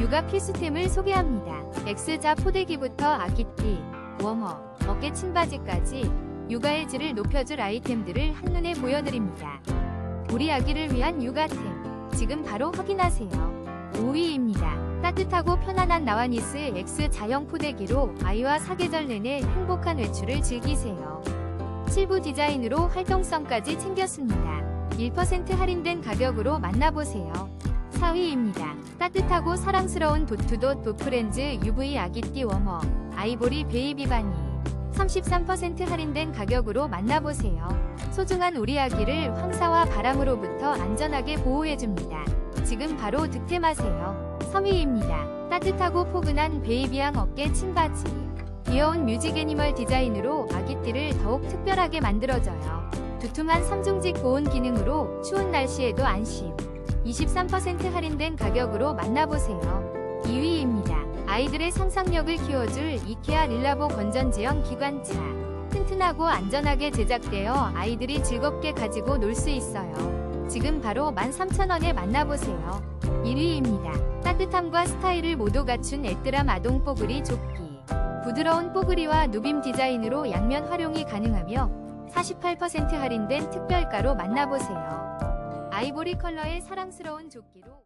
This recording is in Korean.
육아 필수템을 소개합니다. X자 포대기부터 아기띠, 워머, 어깨 침바지까지 육아의 질을 높여줄 아이템들을 한눈에 보여드립니다. 우리 아기를 위한 육아템, 지금 바로 확인하세요. 5위입니다. 따뜻하고 편안한 나와니스 X 자형 포대기로 아이와 사계절 내내 행복한 외출을 즐기세요. 7부 디자인으로 활동성까지 챙겼습니다. 1% 할인된 가격으로 만나보세요. 4위입니다. 따뜻하고 사랑스러운 도투도 도프렌즈 UV 아기띠 워머 아이보리 베이비 바니 33% 할인된 가격으로 만나보세요. 소중한 우리 아기를 황사와 바람으로부터 안전하게 보호해줍니다. 지금 바로 득템하세요. 3위입니다. 따뜻하고 포근한 베이비양 어깨 침바지 귀여운 뮤직 애니멀 디자인으로 아기띠를 더욱 특별하게 만들어줘요. 두툼한 3중직 보온 기능으로 추운 날씨에도 안심. 23% 할인된 가격으로 만나보세요. 2위입니다. 아이들의 상상력을 키워줄 이케아 릴라보 건전지형 기관차. 튼튼하고 안전하게 제작되어 아이들이 즐겁게 가지고 놀 수 있어요. 지금 바로 13,000원에 만나보세요. 1위입니다. 따뜻함과 스타일을 모두 갖춘 에뜨람 아동 뽀글이 조끼. 부드러운 뽀글이와 누빔 디자인으로 양면 활용이 가능하며 48% 할인된 특별가로 만나보세요. 아이보리 컬러의 사랑스러운 조끼로